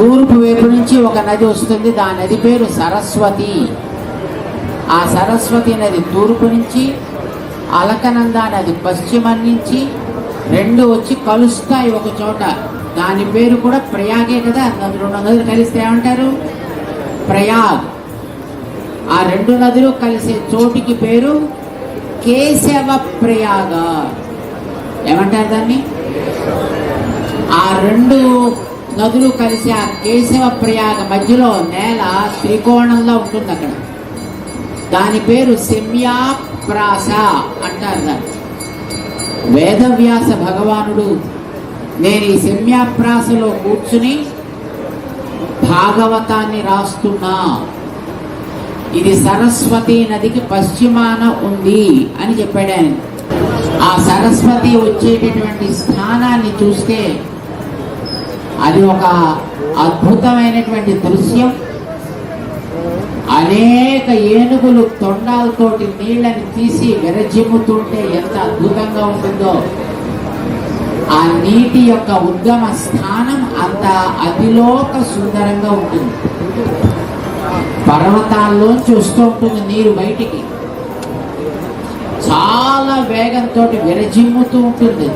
తూర్పు వైపు నుంచి ఒక నది వస్తుంది. దా నది పేరు సరస్వతి. ఆ సరస్వతి నది తూర్పు నుంచి అలకనంద నది పశ్చిమం నుంచి రెండు వచ్చి కలుస్తాయి ఒక చోట. దాని పేరు కూడా ప్రయాగే కదా? నది రెండు నదులు కలిస్తే ఏమంటారు? ప్రయాగ్. ఆ రెండు నదులు కలిసే చోటికి పేరు కేశవ ప్రయాగ. ఏమంటారు దాన్ని? ఆ రెండు నదులు కలిసి ఆ కేశవ ప్రయాగ మధ్యలో నేల త్రికోణంలో ఉంటుంది అక్కడ. దాని పేరు సెమ్యాప్రాస అంటారు దాన్ని. వేదవ్యాస భగవానుడు నేను ఈ సెమ్యాప్రాసలో కూర్చుని భాగవతాన్ని రాస్తున్నా. ఇది సరస్వతి నదికి పశ్చిమాన ఉంది అని చెప్పాడు ఆయన. ఆ సరస్వతి వచ్చేటటువంటి స్థానాన్ని చూస్తే అది ఒక అద్భుతమైనటువంటి దృశ్యం. అనేక ఏనుగులు తొండాలతోటి నీళ్ళని తీసి విరజిమ్ముతుంటే ఎంత అద్భుతంగా ఉంటుందో. ఆ నీటి యొక్క ఉద్గమ స్థానం అంత అతిలోక సుందరంగా ఉంటుంది. పర్వతాల్లోంచి వస్తూ ఉంటుంది నీరు బయటికి. చాలా వేగంతో విరజిమ్ముతూ ఉంటుంది.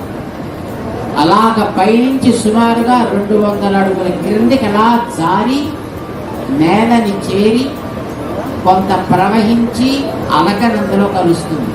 అలాగ పైనుంచి సుమారుగా రెండు వందల అడుగుల క్రిందికి అలా జారి నేలని చేరి కొంత ప్రవహించి అలకనందులో కలుస్తుంది.